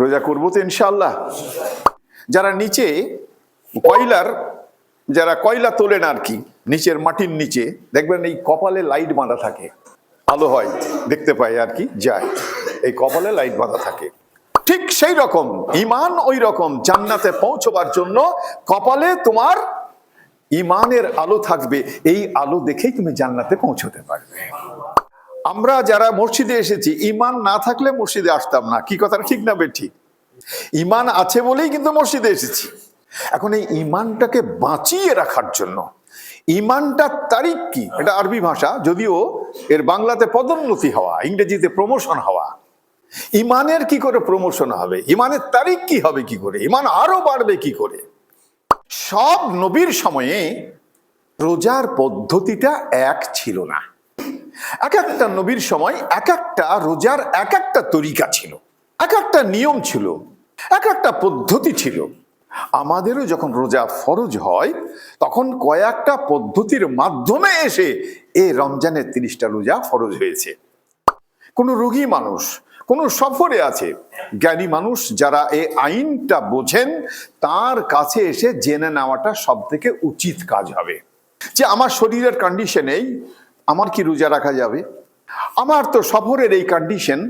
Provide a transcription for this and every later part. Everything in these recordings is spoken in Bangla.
রোজা করব তো ইনশাল্লাহ যারা নিচে, কয়লার, যারা কয়লা তোলেন আর কি, নিচের মাটির নিচে, দেখবেন এই কপালে লাইট বাঁধা থাকে। আলো হয়, দেখতে পাই আর কি, যায়। এই কপালে লাইট বাঁধা থাকে। ঠিক সেই রকম ইমান ওই রকম, জান্নাতে পৌঁছবার জন্য কপালে তোমার ইমানের আলো থাকবে। এই আলো দেখেই তুমি জান্নাতে পৌঁছতে পারবে। আমরা যারা মসজিদে এসেছি ইমান না থাকলে মসজিদে আসতাম না। কি কথাটা ঠিক না বে ঠিক ইমান আছে বলেই কিন্তু মসজিদে এসেছি। এখন এই ইমানটাকে বাঁচিয়ে রাখার জন্য ইমানটার তারিখ কি? এটা আরবি ভাষা, যদিও এর বাংলাতে পদোন্নতি হওয়া, ইংরেজিতে প্রমোশন হওয়া। ইমানের কি করে প্রমোশন হবে? ইমানের তারিখ কি হবে কি করে? ইমান আরও বাড়বে কি করে? সব নবীর সময়ে রোজার পদ্ধতিটা এক ছিল না। এক একটা নবীর সময় এক একটা রোজার এক একটা তরিকা ছিল, এক একটা নিয়ম ছিল, এক একটা পদ্ধতি ছিল। আমাদেরও যখন রোজা ফরজ হয়, তখন কয়েকটা পদ্ধতির মাধ্যমে এসে এ রমজানের তিরিশটা রোজা ফরজ হয়েছে। কোনো রোগী মানুষ, কোনো সফরে আছে, জ্ঞানী মানুষ যারা এ আইনটা বোঝেন, তার কাছে এসে জেনে নেওয়াটা সব থেকে উচিত কাজ হবে। যে আমার শরীরের কন্ডিশনেই আমার কি রোজা রাখা যাবে? আমার তো সফরের এই কন্ডিশন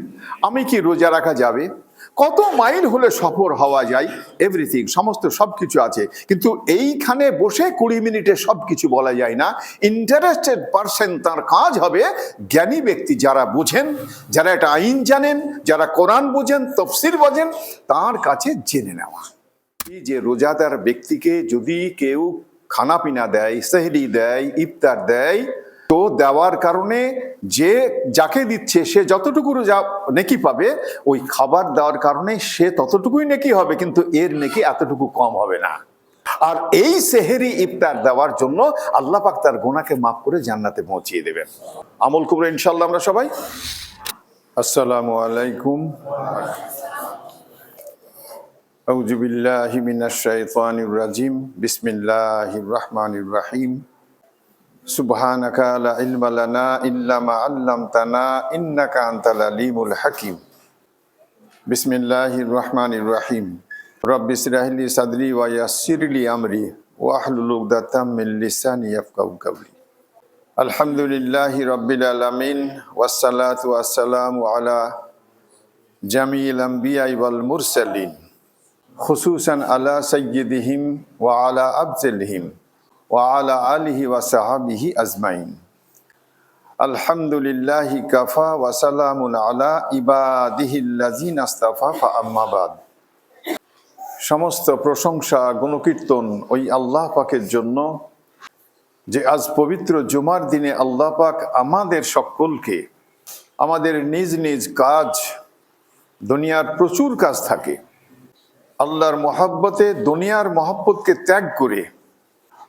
আমি কি রোজা রাখা যাবে? কত মাইল হলে সফর হওয়া যায়? এভরিথিং সমস্ত সব কিছু আছে। কিন্তু এইখানে বসে কুড়ি মিনিটে সব কিছু বলা যায় না। ইন্টারেস্টেড পার্সন তার কাজ হবে জ্ঞানী ব্যক্তি যারা বোঝেন, যারা একটা আইন জানেন, যারা কোরআন বোঝেন, তফসির বোঝেন, তার কাছে জেনে নেওয়া। এই যে রোজাদার ব্যক্তিকে যদি কেউ খানা পিনা দেয়, সেহরি দেয়, ইফতার দেয় তো দেওয়ার কারণে যে যাকে দিচ্ছে, সে যতটুকু যা নেকি পাবে, ওই খাবার দেওয়ার কারণে সে ততটুকুই নেকি হবে, কিন্তু এর নেকি এতটুকু কম হবে না। আর এই সেহেরি ইফতার দেওয়ার জন্য আল্লাহ পাক তার গোনাকে মাফ করে জান্নাতে পৌঁছিয়ে দেবেন। আমল কুবরা ইনশাল্লাহ আমরা সবাই। আসসালামু আলাইকুম। আউজুবিল্লাহ মিনাশ শাইতানির রাজিম। বিসমিল্লাহির রহমানির রাহিম। سبحانك لا علم لنا إلا ما علمتنا إنك أنت العليم الحكيم بسم الله الرحمن الرحيم رب اشرح لي صدري ويسر لي أمري واحلل عقدة من لساني يفقهوا قولي الحمد لله رب العالمين والصلاة والسلام على جميع الأنبياء والمرسلين خصوصا على سيدهم وعلى أفضلهم ওয়ালা আলহি ওয়াসাহাবিহি আজমাইন। আলহামদুলিল্লাহ কাফা ওয়াসালামুন আলা ইবাদিহিল্লাজিন আস্তাফা, ফা আম্মাবাদ সমস্ত প্রশংসা, গুণকীর্তন ওই আল্লাহ পাকের জন্য যে আজ পবিত্র জুমার দিনে আল্লাহ পাক আমাদের সকলকে আমাদের নিজ নিজ কাজ, দুনিয়ার প্রচুর কাজ থাকে। আল্লাহর মহাব্বতে, দুনিয়ার মহাব্বতকে ত্যাগ করে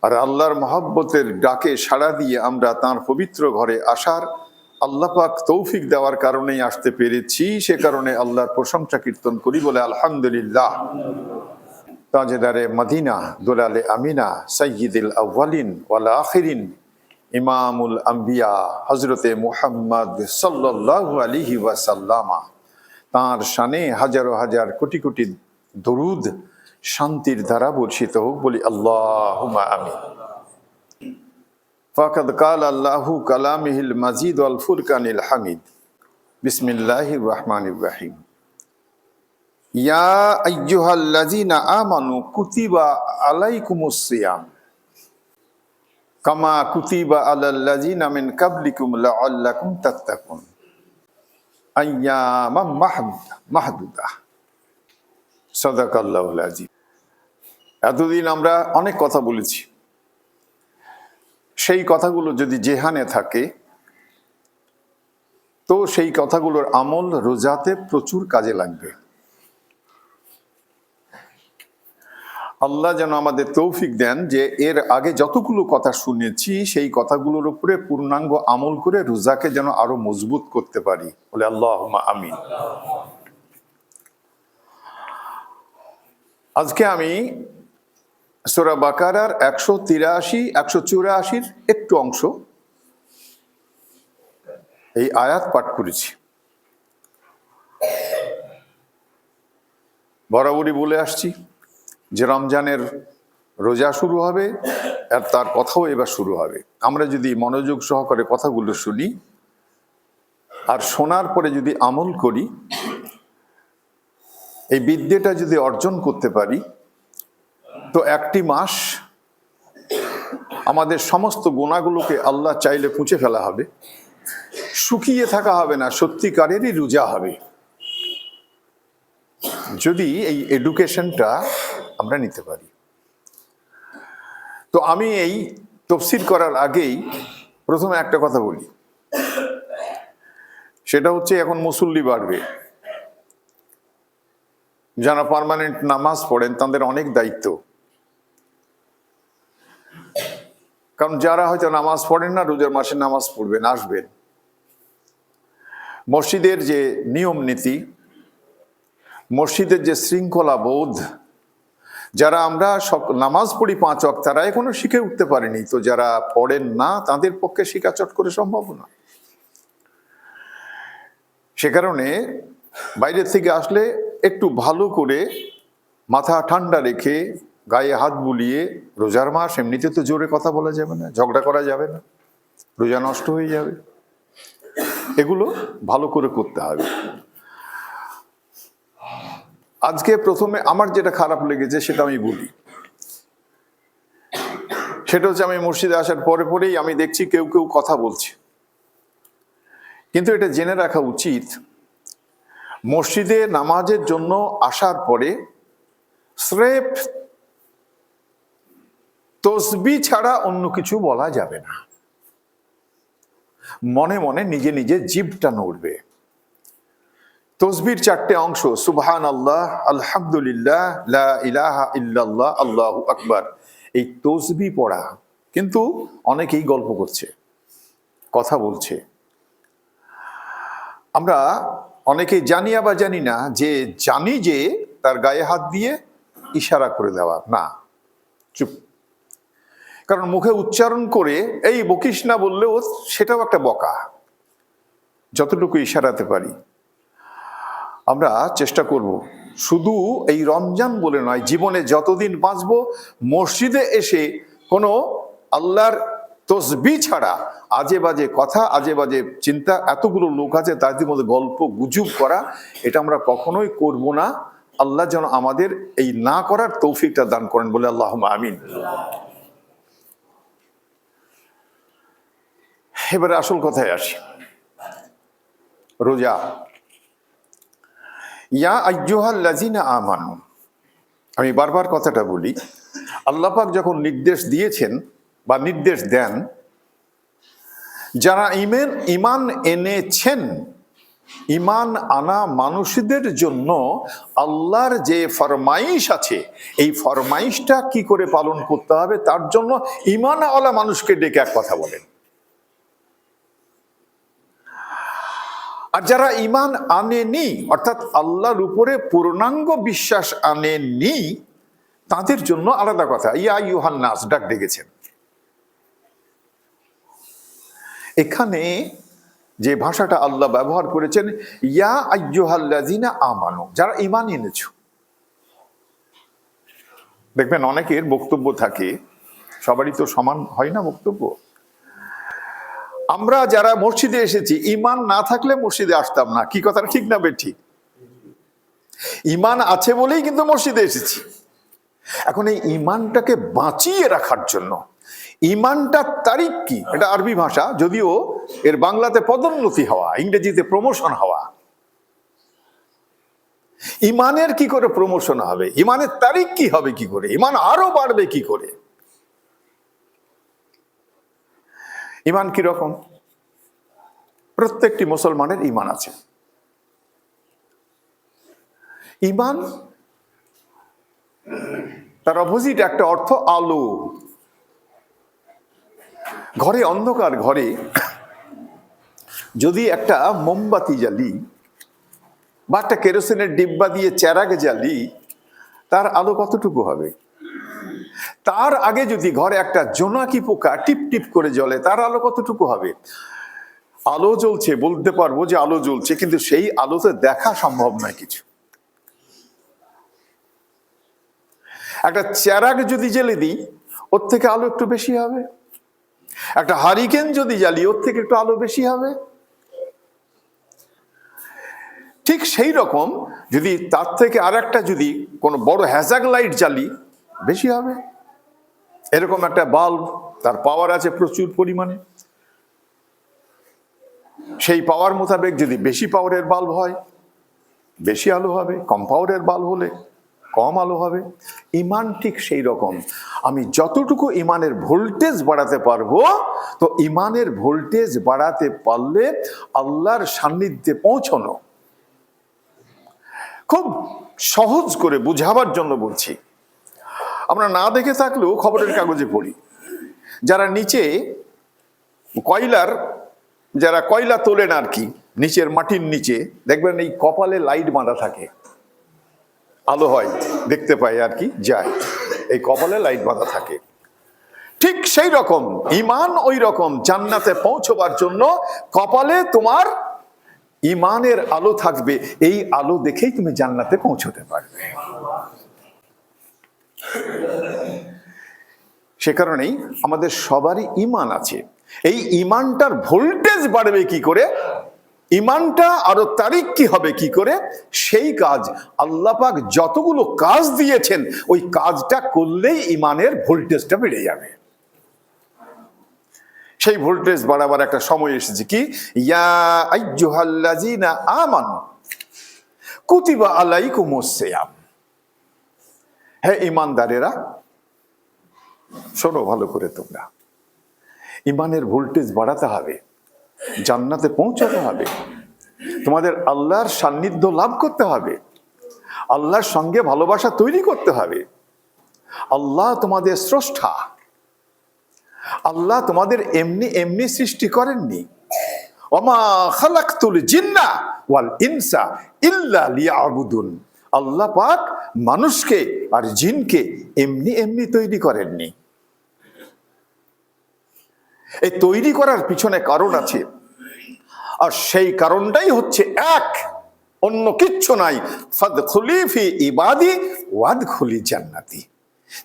আর আল্লাহর মহাব্বতের ডাকে সাড়া দিয়ে আমরা তার পবিত্র ঘরে আসার আল্লাহ পাক তৌফিক দেওয়ার কারণেই আসতে পেরেছি। সে কারণে আল্লাহর প্রশংসা কীর্তন করি বলে আলহামদুলিল্লাহ। তাজেদারে মদিনা, দুলালে আমিনা সৈয়দুল আউ্বালিন ওয়াল আখিরিন, ইমামুল আম্বিয়া হজরতে মুহাম্মদ সাল্লাল্লাহু আলিহি ওয়াসাল্লামা। তাঁর শানে হাজারো হাজার কোটি কোটি দরুদ শান্তির দ্বারা বর্ষিত হোক, বলি আল্লাহ আমি ফাকাদ কাল আল্লাহু কালামিহিল মাজিদ আল ফুরকানিল হামিদ। বিসমিল্লাহ রহমান ইব্রাহিম ইয়া আইয়ুহাল্লাযীনা আমানু কুতিবা আলাইকুমুস সিয়াম। কামা কুতিবা আলাল্লাযীনা মিন কাবলিকুম লাআল্লাকুম তাত্তাকুন। আইয়ামাম মাহদুদা। সদাকাল্লাহুল আজিম এতদিন আমরা অনেক কথা বলেছি। সেই কথাগুলো যদি জেহানে থাকে, তো সেই কথাগুলোর আমল রোজাতে প্রচুর কাজে লাগবে। আল্লাহ যেন আমাদের তৌফিক দেন যে এর আগে যতগুলো কথা শুনেছি, সেই কথাগুলোর উপরে পূর্ণাঙ্গ আমল করে রোজাকে যেন আরও মজবুত করতে পারি। বলে আল্লাহ আমিন। আজকে আমি সোরা বাকারার একশো তিরাশি, একশো চুরাশির একটু অংশ এই আয়াত পাঠ করেছি। বরাবরই বলে আসছি যে রমজানের রোজা শুরু হবে, আর তার কথাও এবার শুরু হবে। আমরা যদি মনোযোগ সহকারে কথাগুলো শুনি, আর শোনার পরে যদি আমল করি, এই বিদ্যেটা যদি অর্জন করতে পারি তো একটি মাস আমাদের সমস্ত গোনাগুলোকে আল্লাহ চাইলে পুঁছে ফেলা হবে। শুকিয়ে থাকা হবে না, সত্যিকারেরই রোজা হবে। যদি এই এডুকেশনটা আমরা নিতে পারি। তো আমি এই তফসিল করার আগেই প্রথমে একটা কথা বলি। সেটা হচ্ছে এখন মুসল্লি বাড়বে। যারা পার্মানেন্ট নামাজ পড়েন, তাদের অনেক দায়িত্ব। কারণ যারা হয়তো নামাজ পড়েন না, রোজার মাসে নামাজ পড়বেন, আসবেন। মসজিদের যে নিয়ম নীতি, মসজিদের যে শৃঙ্খলা বোধ, যারা আমরা সব নামাজ পড়ি পাঁচ অক তারা এখনও শিখে উঠতে পারেনি। তো যারা পড়েন না, তাদের পক্ষে শিখা চট করে সম্ভব না। সে কারণে বাইরের থেকে আসলে একটু ভালো করে মাথা ঠান্ডা রেখে গায়ে হাত বুলিয়ে রোজার মাস, এমনিতে তো জোরে কথা বলা যাবে না, ঝগড়া করা যাবে না, রোজা নষ্ট হয়ে যাবে। এগুলো ভালো করে করতে হবে। আজকে প্রথমে আমার যেটা খারাপ লেগেছে সেটা আমি বলি। সেটা হচ্ছে আমি মসজিদে আসার পরে পরেই আমি দেখছি কেউ কেউ কথা বলছে। কিন্তু এটা জেনে রাখা উচিত, মসজিদে নামাজের জন্য আসার পরে স্রেফ তসবি ছাড়া অন্য কিছু বলা যাবে না। মনে মনে নিজে নিজে জীবটা নড়বে। তসবির চারটে অংশ সুবহান আল্লাহ আলহামদুলিল্লাহ ইলাহা ইল্লাল্লাহ, আল্লাহু আকবার। এই তসবি পড়া কিন্তু অনেকেই গল্প করছে, কথা বলছে। আমরা অনেকে জানি আবার জানি না যে জানি যে তার গায়ে হাত দিয়ে ইশারা করে দেওয়া, না, চুপ। কারণ মুখে উচ্চারণ করে এই বকিস না বললেও সেটাও একটা বকা। যতটুকু ইশারাতে পারি। আমরা চেষ্টা করব। শুধু এই রমজান বলে নয়, জীবনে যতদিন বাঁচব, মসজিদে এসে কোনো আল্লাহর তসবি ছাড়া আজে বাজে কথা আজে বাজে চিন্তা, এতগুলো লোক আছে তাদের মধ্যে গল্প, গুজব করা, এটা আমরা কখনোই করব না। আল্লাহ যেন আমাদের এই না করার তৌফিকটা দান করেন বলে আল্লাহ আমিন। এবারে আসল কথায় আসি। রোজা। ইয়া আজ্জুহাল লাজিনা আমানু। আমি বারবার কথাটা বলি আল্লাপাক যখন নির্দেশ দিয়েছেন বা নির্দেশ দেন, যারা ইমেন ইমান এনেছেন ইমান আনা মানুষদের জন্য আল্লাহর যে ফরমাইশ আছে, এই ফরমাইশটা কি করে পালন করতে হবে? তার জন্য ইমান আলা মানুষকে ডেকে এক কথা বলেন। আর যারা ইমান আনেনি, অর্থাৎ আল্লাহর উপরে পূর্ণাঙ্গ বিশ্বাস আনেনি তাদের জন্য আলাদা কথা। ইয়া ইউহান নাস, ডাক ডেকেছেন এখানে যে ভাষাটা আল্লাহ ব্যবহার করেছেন, ইয়া আയ്যুহাল্লাযিনা আমানু, যারা ইমান এনেছ। দেখবেন অনেকের বক্তব্য থাকে, সবারই তো সমান হয় না বক্তব্য। আমরা যারা মসজিদে এসেছি ইমান না থাকলে মসজিদে আসতাম না। কি কথাটা? ঠিক না বেঠিক? ইমান আছে বলেই কিন্তু মসজিদে এসেছি। এখন এই ইমানটাকে বাঁচিয়ে রাখার জন্য ইমানটার তারিখ কি? এটা আরবি ভাষা, যদিও এর বাংলাতে পদোন্নতি হওয়া, ইংরেজিতে প্রমোশন হওয়া। ইমানের কি করে প্রমোশন হবে? ইমানের তারিখ কি হবে কি করে? ইমান আরও বাড়বে কি করে? ইমান কি রকম? প্রত্যেকটি মুসলমানের ইমান আছে। ইমান তার অপোজিট একটা অর্থ আলো। ঘরে অন্ধকার ঘরে যদি একটা মোমবাতি জ্বালি বা একটা কেরোসিনের ডিব্বা দিয়ে চেরাগে জ্বালি, তার আলো কতটুকু হবে? তার আগে যদি ঘরে একটা জোনাকি পোকা টিপ টিপ করে জ্বলে, তার আলো কতটুকু হবে? আলো জ্বলছে, বলতে পারব যে আলো জ্বলছে, কিন্তু সেই আলোতে দেখা সম্ভব নয় কিছু। একটা চেরাগ যদি জেলে দিই, ওর থেকে আলো একটু বেশি হবে। একটা হারিকেন যদি জ্বালি, ওর থেকে একটু আলো বেশি হবে। ঠিক সেই রকম যদি তার থেকে আর একটা যদি কোনো বড় হ্যাজাক লাইট জ্বালি বেশি হবে। এরকম একটা বাল্ব তার পাওয়ার আছে প্রচুর পরিমাণে। সেই পাওয়ার মোতাবেক যদি বেশি পাওয়ারের বাল্ব হয়, বেশি আলো হবে, কম পাওয়ারের বাল্ব হলে কম আলো হবে। ইমান ঠিক সেই রকম। আমি যতটুকু ইমানের ভোল্টেজ বাড়াতে পারব, তো ইমানের ভোল্টেজ বাড়াতে পারলে আল্লাহর সান্নিধ্যে পৌঁছানো। খুব সহজ করে বুঝাবার জন্য বলছি আমরা না দেখে থাকলেও খবরের কাগজে পড়ি। যারা নিচে কয়লার, যারা কয়লা তোলেন আর কি, নিচের মাটির নিচে, দেখবেন এই কপালে লাইট বাঁধা থাকে। আলো হয়, দেখতে পাই আর কি, যায়। এই কপালে লাইট বাঁধা থাকে। ঠিক সেই রকম ইমান ওই রকম, জান্নাতে পৌঁছবার জন্য কপালে তোমার ইমানের আলো থাকবে। এই আলো দেখেই তুমি জান্নাতে পৌঁছতে পারবে। সে কারণেই আমাদের সবারই ইমান আছে। এই ইমানটার ভোল্টেজ বাড়বে কি করে? ইমানটা আরও তারিখ কি হবে কি করে? সেই কাজ আল্লাপাক যতগুলো কাজ দিয়েছেন, ওই কাজটা করলেই ইমানের ভোল্টেজটা বেড়ে যাবে। সেই ভোল্টেজ বাড়াবার একটা সময় এসেছে কি? ইয়া আমানু কুতিবা আলাইকুমুস সিয়াম। হে ইমানদারেরা, শোনো ভালো করে তোমরা। ইমানের ভোল্টেজ বাড়াতে হবে, জান্নাতে পৌঁছাতে হবে। তোমাদের আল্লাহর সান্নিধ্য লাভ করতে হবে। আল্লাহর সঙ্গে ভালোবাসা তৈরি করতে হবে। আল্লাহ তোমাদের স্রষ্টা। আল্লাহ তোমাদের এমনি এমনি সৃষ্টি করেননি। ওমা খালাকতুল জিন্না ওয়াল ইনসা ইল্লা লিয়াবুদুন। আল্লাহ পাক মানুষকে আর জিনকে এমনি এমনি তৈরি করেননি। এই তৈরি করার পিছনে কারণ আছে। আর সেই কারণটাই হচ্ছে এক, অন্য কিচ্ছু নাই। ফাদ খুলিফি ইবাদি ওয়াদ খুলি জান্নাতি।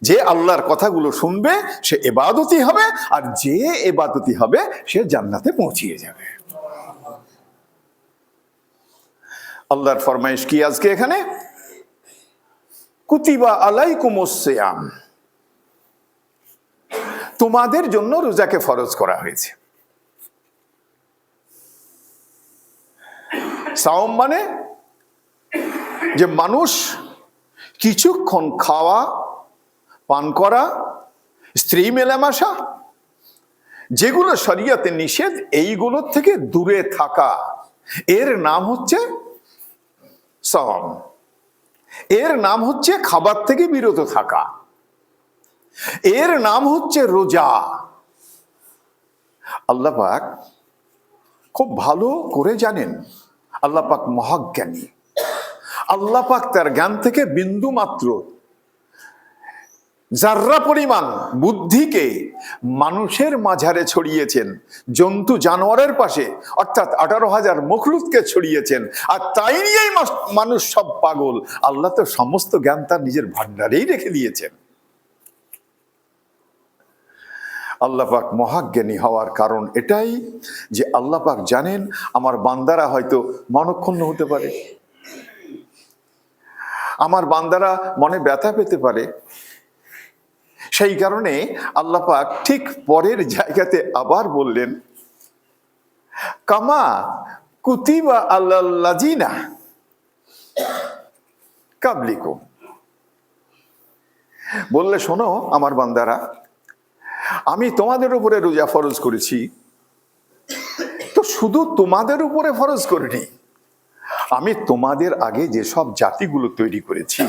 যে আল্লাহর কথাগুলো শুনবে, সে এবাদতি হবে, আর যে এবাদতি হবে, সে জান্নাতে পৌঁছিয়ে যাবে। আল্লাহর ফরমাইশ কি আজকে এখানে? কুতিবা আলাই আলাইকুমুসিয়াম তোমাদের জন্য রোজাকে ফরজ করা হয়েছে। সাওম মানে যে মানুষ কিছুক্ষণ খাওয়া, পান করা, স্ত্রী মেলামেশা, যেগুলো শরিয়াতে নিষেধ, এইগুলোর থেকে দূরে থাকা। এর নাম হচ্ছে সম এর নাম হচ্ছে খাবার থেকে বিরত থাকা। এর নাম হচ্ছে রোজা। আল্লাহ পাক খুব ভালো করে জানেন। আল্লাহ পাক মহাজ্ঞানী। আল্লাহ পাক তার জ্ঞান থেকে বিন্দু মাত্র যার্রা পরিমাণ বুদ্ধিকে মানুষের মাঝারে ছড়িয়েছেন, জন্তু জানোয়ারের পাশে, অর্থাৎ আঠারো হাজার মখলুতকে ছড়িয়েছেন, আর তাই নিয়েই মানুষ সব পাগল। আল্লাহ তো সমস্ত জ্ঞান তার নিজের ভান্ডারেই রেখে দিয়েছেন। আল্লাপাক মহাজ্ঞানী হওয়ার কারণ এটাই যে আল্লাহ পাক জানেন আমার বান্দারা হয়তো মনক্ষুণ্ণ হতে পারে। আমার বান্দারা মনে ব্যথা পেতে পারে সেই কারণে আল্লাহ পাক ঠিক পরের জায়গাতে আবার বললেন, কামা কুতিবা আল্লাজিনা কাবলিকুম। বললে, শোনো আমার বান্দারা, আমি তোমাদের উপরে রোজা ফরজ করেছি, তো শুধু তোমাদের উপরে ফরজ করিনি, আমি তোমাদের আগে যেসব জাতিগুলো তৈরি করেছি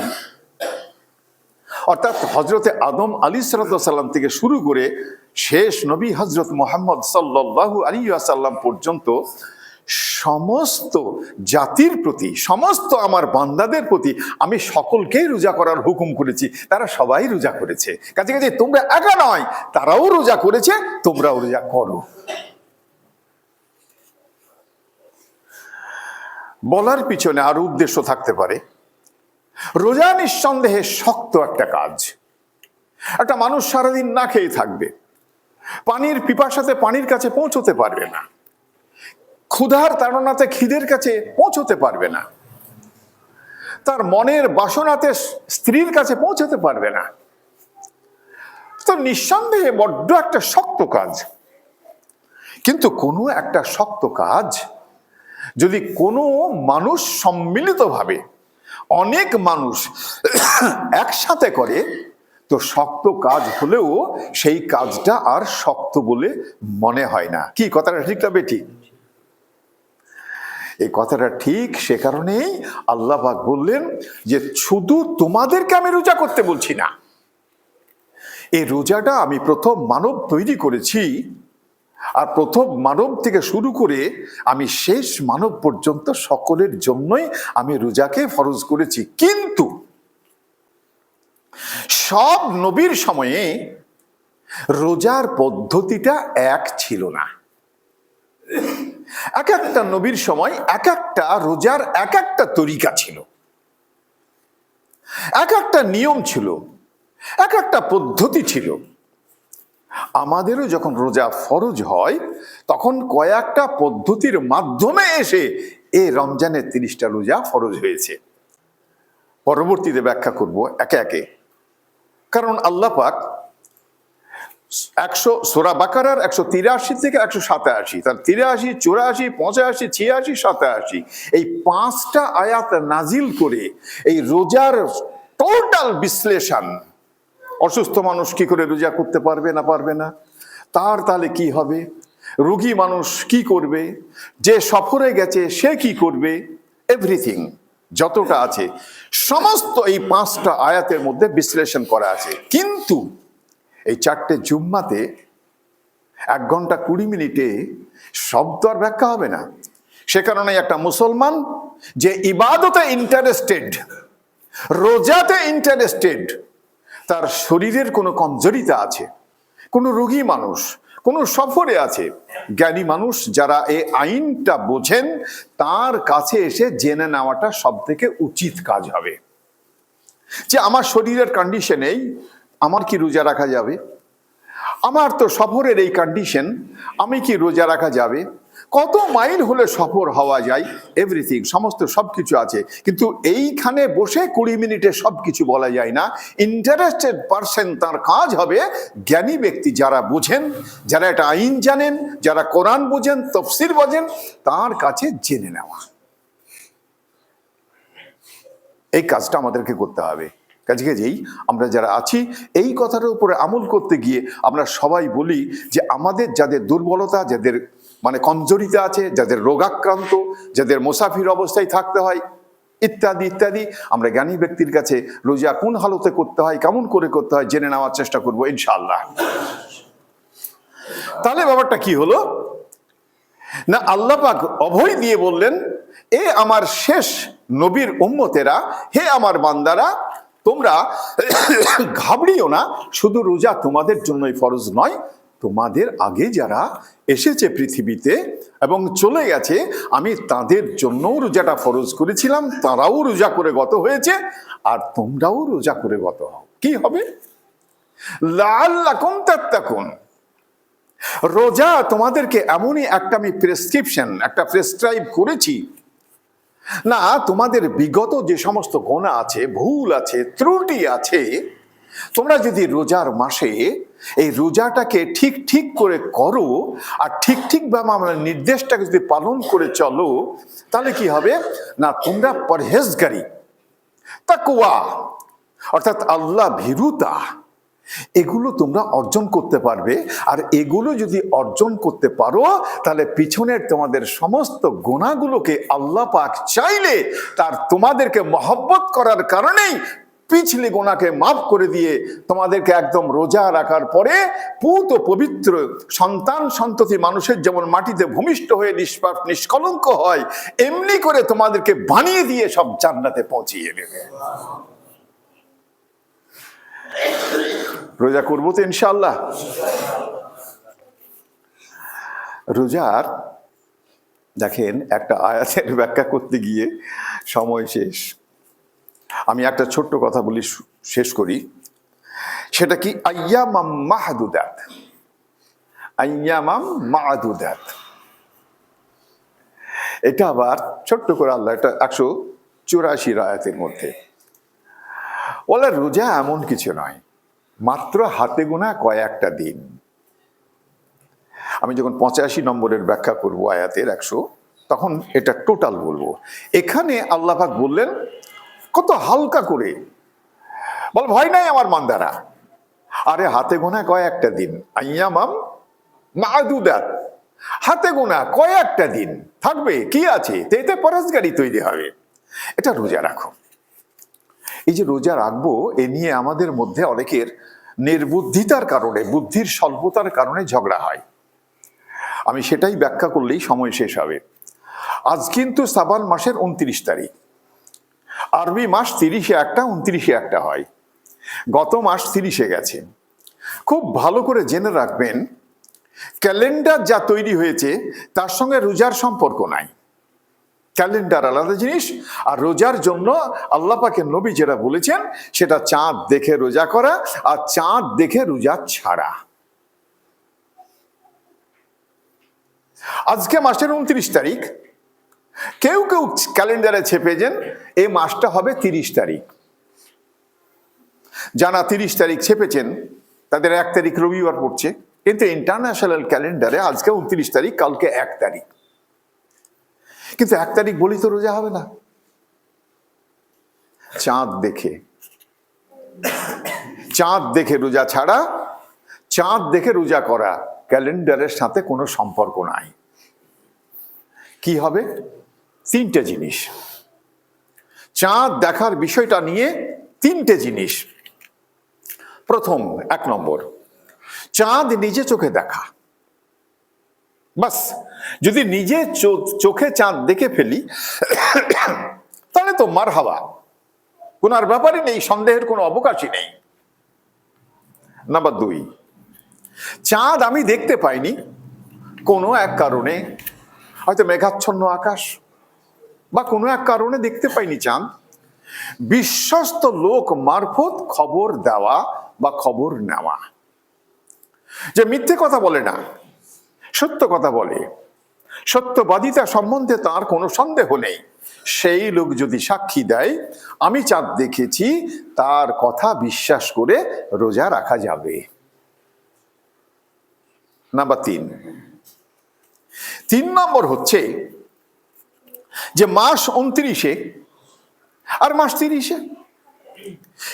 অর্থাৎ হজরতে আদম আলী সাল্লাম থেকে শুরু করে শেষ নবী হজরত মোহাম্মদ সাল্লাহু আলী আসাল্লাম পর্যন্ত সমস্ত জাতির প্রতি, সমস্ত আমার বান্দাদের প্রতি আমি সকলকেই রোজা করার হুকুম করেছি। তারা সবাই রোজা করেছে। কাছে কাছে তোমরা একা নয়, তারাও রোজা করেছে, তোমরাও রোজা করো। বলার পিছনে আরও উদ্দেশ্য থাকতে পারে। রোজা নিঃসন্দেহে শক্ত একটা কাজ। একটা মানুষ সারাদিন না খেয়ে থাকবে। পানির পিপাসাতে পানির কাছে পৌঁছতে পারবে না। ক্ষুধার তাড়নাতে খিদের কাছে পৌঁছতে পারবে না। তার মনের বাসনাতে স্ত্রীর কাছে পৌঁছতে পারবে না। তো নিঃসন্দেহে বড্ড একটা শক্ত কাজ। কিন্তু কোনো একটা শক্ত কাজ যদি কোনো মানুষ সম্মিলিতভাবে অনেক মানুষ একসাথে করে, তো শক্ত কাজ হলেও সেই কাজটা আর শক্ত বলে মনে হয় না। কি, কথাটা ঠিক তবে ঠিক এই কথাটা ঠিক সে কারণেই আল্লাহ পাক বললেন যে, শুধু তোমাদেরকে আমি রোজা করতে বলছি না। এই রোজাটা আমি প্রথম মানব তৈরি করেছি আর প্রথম মানব থেকে শুরু করে আমি শেষ মানব পর্যন্ত সকলের জন্যই আমি রোজাকে ফরজ করেছি। কিন্তু সব নবীর সময়ে রোজার পদ্ধতিটা এক ছিল না। এক একটা নবীর সময় এক একটা রোজার এক একটা তরিকা ছিল। এক একটা নিয়ম ছিল। এক একটা পদ্ধতি ছিল। আমাদেরও যখন রোজা ফরজ হয়, তখন কয়েকটা পদ্ধতির মাধ্যমে এসে এ রমজানের তিরিশটা রোজা ফরজ হয়েছে। পরবর্তীতে ব্যাখ্যা করব একে একে। কারণ আল্লাহ পাক একশো, সোরা বাকারার একশো তিরাশি থেকে একশো সাতাশি, তার তিরাশি, চুরাশি, পঁচাশি, ছিয়াশি, সাতাশি, এই পাঁচটা আয়াত নাজিল করে এই রোজার টোটাল বিশ্লেষণ অসুস্থ মানুষ কি করে রোজা করতে পারবে না পারবে না? তার তাহলে কি হবে? রোগী মানুষ কি করবে? যে সফরে গেছে, সে কি করবে? এভরিথিং যতটা আছে, সমস্ত এই পাঁচটা আয়াতের মধ্যে বিশ্লেষণ করা আছে। কিন্তু এই চারটে জুম্মাতে এক ঘণ্টা কুড়ি মিনিটে শব্দ আর ব্যাখ্যা হবে না। সে কারণে একটা মুসলমান যে ইবাদতে ইন্টারেস্টেড রোজাতে ইন্টারেস্টেড তার শরীরের কোনো কমজোরিতা আছে, কোনো রোগী মানুষ, কোনো সফরে আছে, জ্ঞানী মানুষ যারা এই আইনটা বোঝেন, তার কাছে এসে জেনে নেওয়াটা সব থেকে উচিত কাজ হবে। যে আমার শরীরের কন্ডিশনেই আমার কি রোজা রাখা যাবে? আমার তো সফরের এই কন্ডিশন আমি কি রোজা রাখা যাবে? কত মাইল হলে সফর হওয়া যায়? এভরিথিং সমস্ত সব কিছু আছে। কিন্তু এইখানে বসে কুড়ি মিনিটে সব কিছু বলা যায় না। ইন্টারেস্টেড পারসন তার কাজ হবে জ্ঞানী ব্যক্তি যারা বোঝেন, যারা এটা আইন জানেন, যারা কোরআন বোঝেন, তফসির বোঝেন, তার কাছে জেনে নেওয়া। এই কাজটা আমাদেরকে করতে হবে। কাজে কাজেই আমরা যারা আছি, এই কথাটার উপরে আমল করতে গিয়ে আমরা সবাই বলি যে আমাদের যাদের দুর্বলতা, যাদের মানে কমজোরিতে আছে, যাদের রোগাক্রান্ত যাদের মোসাফির অবস্থায় থাকতে হয়, ইত্যাদি ইত্যাদি। আমরা জ্ঞানী ব্যক্তির কাছে রোজা কোন হালতে করতে হয়, কেমন করে করতে হয়, জেনে নেওয়ার চেষ্টা করব ইনশাল্লাহ তাহলে ব্যাপারটা কি হলো? না, আল্লাহ পাক অভয় দিয়ে বললেন, এ আমার শেষ নবীর উম্মতেরা, হে আমার বান্দারা, তোমরা ঘাবড়িও না, শুধু রোজা তোমাদের জন্যই ফরজ নয়, তোমাদের আগে যারা এসেছে পৃথিবীতে এবং চলে গেছে। আমি তাদের জন্য রোজাটা ফরজ করেছিলাম, তারাও রোজা করে গত হয়েছে, আর তোমরাও রোজা করে গত হও। কি হবে? লাল লাকুন তাত্তাকুন। রোজা তোমাদেরকে এমনই একটা আমি প্রেসক্রিপশন একটা প্রেসক্রাইব করেছি। না, তোমাদের বিগত যে সমস্ত গোনা আছে, ভুল আছে, ত্রুটি আছে, তোমরা যদি রোজার মাসে এই রোজাটাকে ঠিক ঠিক করে করো আর ঠিক ঠিকভাবে আমরা নির্দেশটাকে যদি পালন করে চলো, তাহলে কি হবে? না, তোমরা পরহেজগারি তাকুয়া অর্থাৎ আল্লাহ ভীরুতা, এগুলো তোমরা অর্জন করতে পারবে। আর এগুলো যদি অর্জন করতে পারো, তাহলে পিছনের তোমাদের সমস্ত গোনাগুলোকে আল্লাহ পাক চাইলে তার তোমাদেরকে মহব্বত করার কারণেই পিছলি গোনাকে মাফ করে দিয়ে তোমাদেরকে একদম রোজা রাখার পরে পুত পবিত্র সন্তান সন্ততি মানুষের যেমন মাটিতে ভূমিষ্ঠ হয়ে নিষ্পাপ, নিষ্কলঙ্ক হয়, এমনি করে তোমাদেরকে বানিয়ে দিয়ে সব জান্নাতে পৌঁছিয়ে দেবে। রোজা করব তো ইনশাল্লাহ রোজার, দেখেন একটা আয়াতের ব্যাখ্যা করতে গিয়ে সময় শেষ। আমি একটা ছোট্ট কথা বলি শেষ করি। সেটা কি? আয়ামাম মাহাদুদাত। আয়ামাম মাহাদুদাত। এটা আবার ছোট্ট করে আল্লাহ এটা একশো চুরাশি রায়াতের মধ্যে। বলে রোজা এমন কিছু নয়, মাত্র হাতে গোনা কয়েকটা দিন। আমি যখন পঁচাশি নম্বরের ব্যাখ্যা করব আয়াতের একশো, তখন এটা টোটাল বলব। এখানে আল্লাহাক বললেন কত হালকা করে। বল, ভয় নাই আমার মান্দারা? আরে হাতে গোনা কয়েকটা দিন। আইয়ামাম মাদুদাত। হাতে গোনা কয়েকটা দিন। থাকবে, কি আছে? তো এতে পরশগাড়ি তৈরি হবে। এটা রোজা রাখো। এই যে রোজা রাখব, এ নিয়ে আমাদের মধ্যে অনেকের নির্বুদ্ধিতার কারণে, বুদ্ধির স্বল্পতার কারণে ঝগড়া হয়। আমি সেটাই ব্যাখ্যা করলেই সময় শেষ হবে। আজ কিন্তু সাবান মাসের উনত্রিশ তারিখ। আরবি মাস তিরিশে একটা, উনত্রিশে একটা হয়। গত মাস তিরিশে গেছে। খুব ভালো করে জেনে রাখবেন, ক্যালেন্ডার যা তৈরি হয়েছে, তার সঙ্গে রোজার সম্পর্ক নাই। ক্যালেন্ডার আলাদা জিনিস, আর রোজার জন্য আল্লাহ পাকের নবী যেটা বলেছেন, সেটা চাঁদ দেখে রোজা করা, আর চাঁদ দেখে রোজা ছাড়া। আজকে মাসের উনত্রিশ তারিখ কেউ কেউ ক্যালেন্ডারে ছেপেছেন এই মাসটা হবে তিরিশ তারিখ। যারা তিরিশ তারিখ ছেপেছেন, তাদের এক তারিখ রবিবার পড়ছে, কিন্তু ইন্টারন্যাশনাল ক্যালেন্ডারে আজকে উনত্রিশ তারিখ, কালকে এক তারিখ। কিন্তু এক তারিখ বলি তো রোজা হবে না। চাঁদ দেখে। চাঁদ দেখে রোজা ছাড়া, চাঁদ দেখে রোজা করা ক্যালেন্ডারের সাথে কোনো সম্পর্ক নাই। কি হবে? তিনটে জিনিস। চাঁদ দেখার বিষয়টা নিয়ে তিনটে জিনিস। প্রথম, এক নম্বর, চাঁদ নিজে চোখে দেখা। বাস, যদি নিজে চোখে চাঁদ দেখে ফেলি, তাহলে তো মার হাওয়া কোনো আর ব্যাপারই নেই, সন্দেহের কোনো অবকাশই নেই। নাম্বার দুই, চাঁদ আমি দেখতে পাইনি কোনো এক কারণে। হয়তো মেঘাচ্ছন্ন আকাশ বা কোনো এক কারণে দেখতে পাইনি চাঁদ বিশ্বস্ত লোক মারফত খবর দেওয়া বা খবর নেওয়া। যে মিথ্যে কথা বলে না, সত্য কথা বলে, সত্যবাদিতা সম্বন্ধে তার কোনো সন্দেহ নেই। সেই লোক যদি সাক্ষী দেয়, আমি চাঁদ দেখেছি, তার কথা বিশ্বাস করে রোজা রাখা যাবে। নাম্বার তিন। তিন নম্বর হচ্ছে যে মাস উনত্রিশে আর মাস তিরিশে।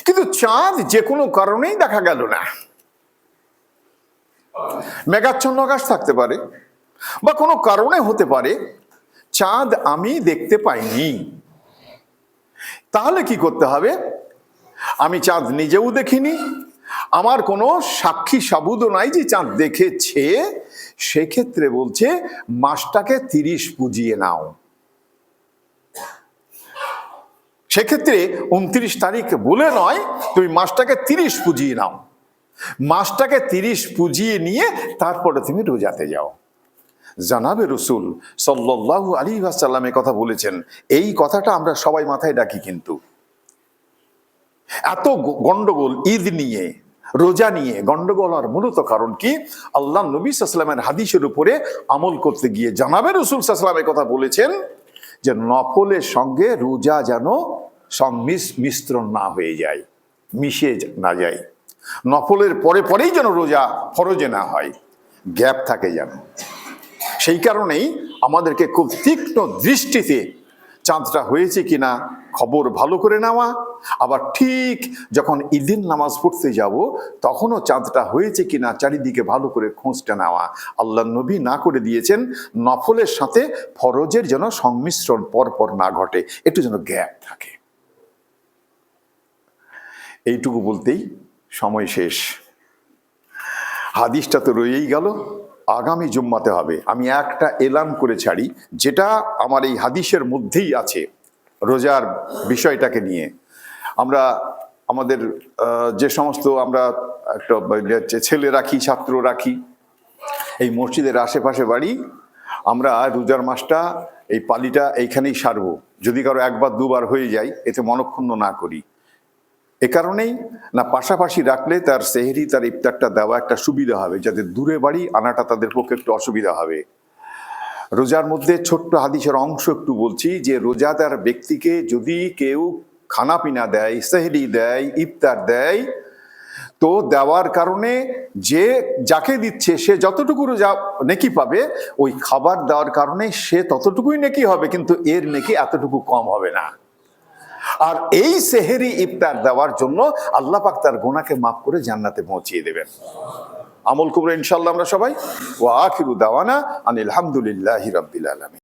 কিন্তু চাঁদ যে কোনো কারণেই দেখা গেল না। মেঘাচ্ছন্ন আকাশ থাকতে পারে বা কোনো কারণে হতে পারে, চাঁদ আমি দেখতে পাইনি। তাহলে কি করতে হবে? আমি চাঁদ নিজেও দেখিনি, আমার কোনো সাক্ষী সাবুদও নাই যে চাঁদ দেখেছে। সেক্ষেত্রে বলছে, মাসটাকে তিরিশ পুজিয়ে নাও। সেক্ষেত্রে উনত্রিশ তারিখ বলে নয়, তুমি মাসটাকে তিরিশ পুজিয়ে নাও। মাসটাকে তিরিশ পুজিয়ে নিয়ে তারপরে তুমি রোজাতে যাও। জানাবে রসুল সাল্লাল্লাহু আলী আসাল্লামের কথা বলেছেন। এই কথাটা আমরা সবাই মাথায় ডাকি কিন্তু। এত গন্ডগোল, ঈদ নিয়ে, রোজা নিয়ে, গন্ডগোল আর মূলত কারণ কি? আল্লাহ নবী সাল্লামের হাদিসের উপরে আমল করতে গিয়ে জানাবে রসুল সাল্লামের কথা বলেছেন যে নফলের সঙ্গে রোজা যেন সংমিস মিশ্রণ না হয়ে যায়, মিশে না যায়। নফলের পরে পরেই যেন রোজা ফরজে না হয়, গ্যাপ থাকে যেন। সেই কারণেই আমাদেরকে খুব তীক্ষ্ণ দৃষ্টিতে চাঁদটা হয়েছে কিনা খবর ভালো করে নেওয়া। আবার ঠিক যখন ঈদিন নামাজ পড়তে যাব, তখনও চাঁদটা হয়েছে কিনা চারিদিকে ভালো করে খোঁজটা নেওয়া। আল্লাহ নবী না করে দিয়েছেন, নফলের সাথে ফরজের যেন সংমিশ্রণ পরপর না ঘটে, একটু যেন গ্যাপ থাকে। এইটুকু বলতেই সময় শেষ। হাদিসটা তো রয়েই গেল। আগামী জুম্মাতে হবে। আমি একটা এলান করে ছাড়ি, যেটা আমার এই হাদিসের মধ্যেই আছে রোজার বিষয়টাকে নিয়ে। আমরা, আমাদের যে সমস্ত আমরা একটা ছেলে রাখি, ছাত্র রাখি, এই মসজিদের আশেপাশে বাড়ি, আমরা রোজার মাসটা, এই পালিটা এইখানেই সারবো। যদি কারও একবার দুবার হয়ে যায়, এতে মনক্ষুণ্ণ না করি। এ কারণেই না, পাশাপাশি রাখলে তার সেহেরি, তার ইফতারটা দেওয়া একটা সুবিধা হবে, যাতে দূরে বাড়ি আনাটা তাদের পক্ষে একটু অসুবিধা হবে। রোজার মধ্যে ছোট্ট হাদিসের অংশ একটু বলছি, যে রোজাদার ব্যক্তিকে যদি কেউ খানা পিনা দেয়, সেহরি দেয়, ইফতার দেয়, তো দেওয়ার কারণে যে যাকে দিচ্ছে, সে যতটুকু রোজা নেকি পাবে, ওই খাবার দেওয়ার কারণে সে ততটুকুই নেকি হবে, কিন্তু এর নেকি এতটুকু কম হবে না। আর এই সেহেরি ইফতার দেওয়ার জন্য আল্লাহ পাক তার গোনাকে মাফ করে জান্নাতে পৌঁছিয়ে দেবেন। আমল কুবুর ইনশাল্লাহ আমরা সবাই। ও আখিরু দাওয়ানা আনিল হামদুলিল্লাহি রাব্বিল আলামিন।